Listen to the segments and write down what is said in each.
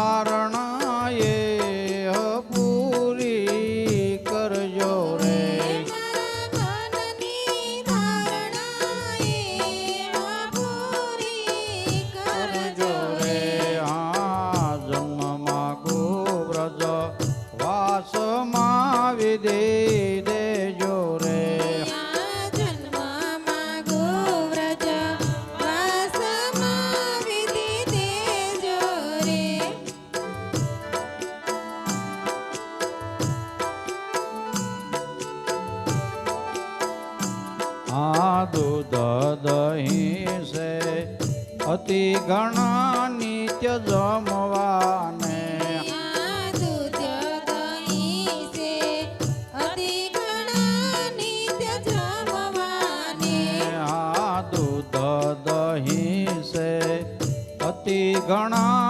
daughter. આ દૂધ દહીં છે અતિ ઘણા નિત્ય જમવાને. દહીં છે અતિ ઘણા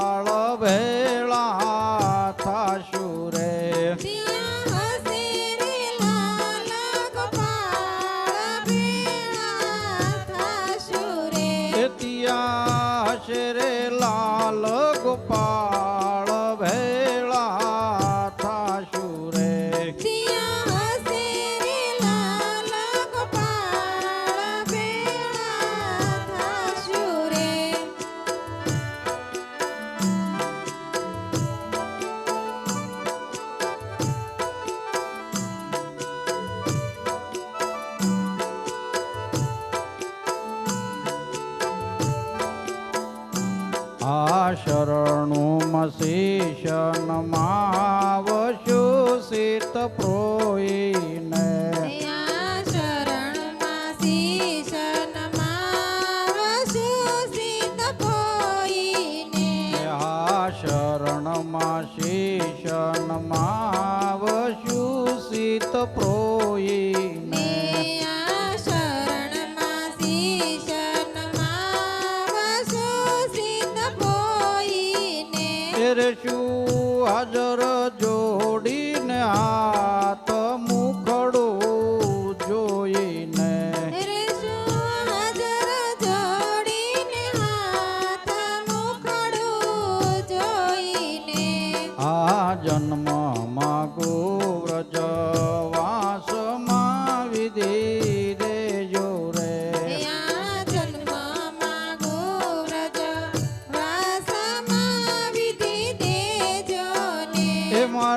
શેષણમાં વશો શીત પ્રોઈને શરણમાં શેષણમાં વશુ શીત પ્રો I don't know.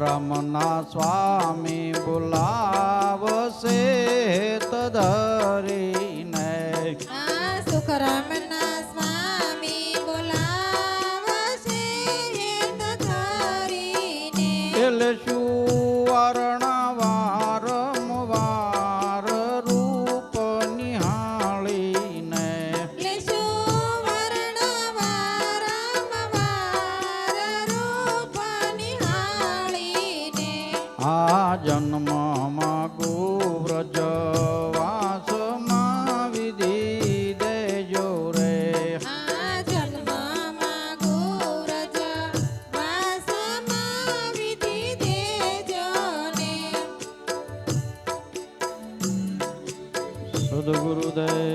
આ સુખરામના સ્વામી બોલાવશે. જન્મમાં ગુવ્રજ વાસમાં વિધિ દેજો રે. સદગુરુદેવ